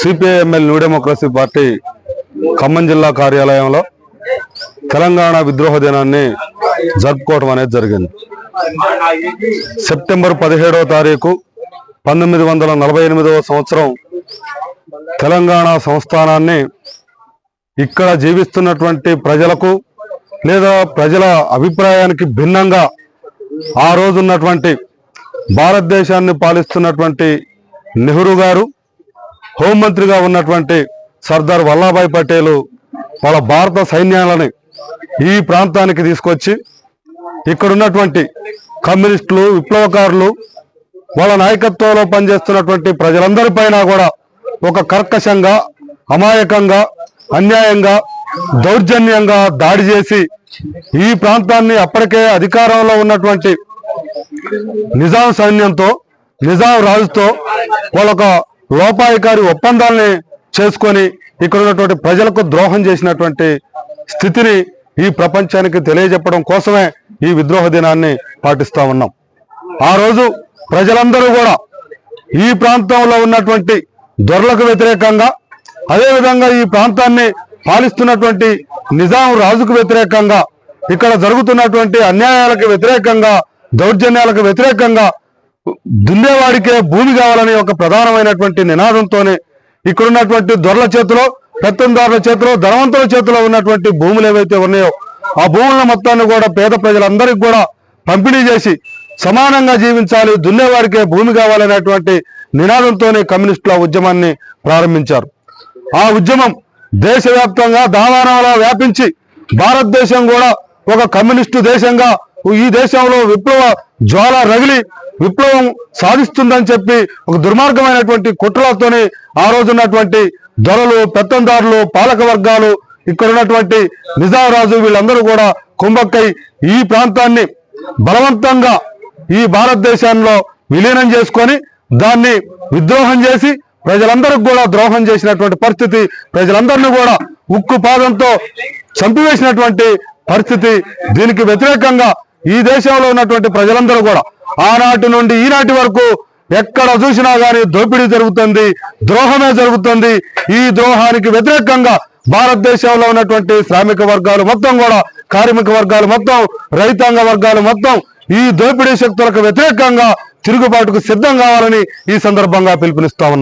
CPIML new democracy party Khammam జిల్లా కార్యాలయంలో తెలంగాణ విద్రోహ దినాన్ని జరుపుకోవడం అనేది జరిగింది. సెప్టెంబర్ పదిహేడవ తారీఖు పంతొమ్మిది వందల నలభై ఎనిమిదవ సంవత్సరం తెలంగాణ సంస్థానాన్ని ఇక్కడ జీవిస్తున్నటువంటి ప్రజలకు లేదా ప్రజల అభిప్రాయానికి భిన్నంగా ఆ రోజున్నటువంటి భారతదేశాన్ని పాలిస్తున్నటువంటి నెహ్రూ గారు హోంమంత్రిగా ఉన్నటువంటి సర్దార్ వల్లభాయ్ పటేల్ వాళ్ళ భారత సైన్యాలని ఈ ప్రాంతానికి తీసుకొచ్చి ఇక్కడ ఉన్నటువంటి కమ్యూనిస్టులు విప్లవకారులు వాళ్ళ నాయకత్వంలో పనిచేస్తున్నటువంటి ప్రజలందరిపైన కూడా ఒక కర్కశంగా అమాయకంగా అన్యాయంగా దౌర్జన్యంగా దాడి చేసి ఈ ప్రాంతాన్ని అప్పటికే అధికారంలో ఉన్నటువంటి నిజాం సైన్యంతో నిజాం రాజుతో వాళ్ళొక లోపాయికారి ఒప్పందాల్ని చేసుకొని ఇక్కడ ఉన్నటువంటి ప్రజలకు ద్రోహం చేసినటువంటి స్థితిని ఈ ప్రపంచానికి తెలియజెప్పడం కోసమే ఈ విద్రోహ దినాన్ని పాటిస్తా ఉన్నాం. ఆ రోజు ప్రజలందరూ కూడా ఈ ప్రాంతంలో ఉన్నటువంటి దొరలకు వ్యతిరేకంగా అదేవిధంగా ఈ ప్రాంతాన్ని పాలిస్తున్నటువంటి నిజాం రాజుకు వ్యతిరేకంగా ఇక్కడ జరుగుతున్నటువంటి అన్యాయాలకు వ్యతిరేకంగా దౌర్జన్యాలకు వ్యతిరేకంగా దున్నేవాడికే భూమి కావాలనే ఒక ప్రధానమైనటువంటి నినాదంతోనే ఇక్కడున్నటువంటి దొరల చేతిలో పెత్తందారుల చేతిలో ధనవంతుల చేతిలో ఉన్నటువంటి భూములు ఏవైతే ఉన్నాయో ఆ భూముల మొత్తాన్ని కూడా పేద ప్రజలందరికీ కూడా పంపిణీ చేసి సమానంగా జీవించాలి దున్నేవాడికే భూమి కావాలనేటువంటి నినాదంతోనే కమ్యూనిస్టుల ఉద్యమాన్ని ప్రారంభించారు. ఆ ఉద్యమం దేశవ్యాప్తంగా దావానంలో వ్యాపించి భారతదేశం కూడా ఒక కమ్యూనిస్టు దేశంగా ఈ దేశంలో విప్లవ జ్వాల రగిలి విప్లవం సాధిస్తుందని చెప్పి ఒక దుర్మార్గమైనటువంటి కుట్రలతోనే ఆ రోజున్నటువంటి దొరలు పెత్తందారులు పాలక వర్గాలు ఇక్కడ ఉన్నటువంటి నిజామరాజు వీళ్ళందరూ కూడా కుంభక్కై ఈ ప్రాంతాన్ని బలవంతంగా ఈ భారతదేశంలో విలీనం చేసుకొని దాన్ని విద్రోహం చేసి ప్రజలందరికి కూడా ద్రోహం చేసినటువంటి పరిస్థితి ప్రజలందరినీ కూడా ఉక్కు పాదంతో చంపివేసినటువంటి పరిస్థితి దీనికి వ్యతిరేకంగా ఈ దేశంలో ఉన్నటువంటి ప్రజలందరూ కూడా ఆనాటి నుండి ఈనాటి వరకు ఎక్కడ చూసినా గానీ దోపిడీ జరుగుతుంది ద్రోహమే జరుగుతుంది. ఈ ద్రోహానికి వ్యతిరేకంగా భారతదేశంలో ఉన్నటువంటి శ్రామిక వర్గాలు మొత్తం కూడా కార్మిక వర్గాలు మొత్తం రైతాంగ వర్గాలు మొత్తం ఈ దోపిడీ శక్తులకు వ్యతిరేకంగా తిరుగుబాటుకు సిద్ధం కావాలని ఈ సందర్భంగా పిలుపునిస్తా ఉన్నా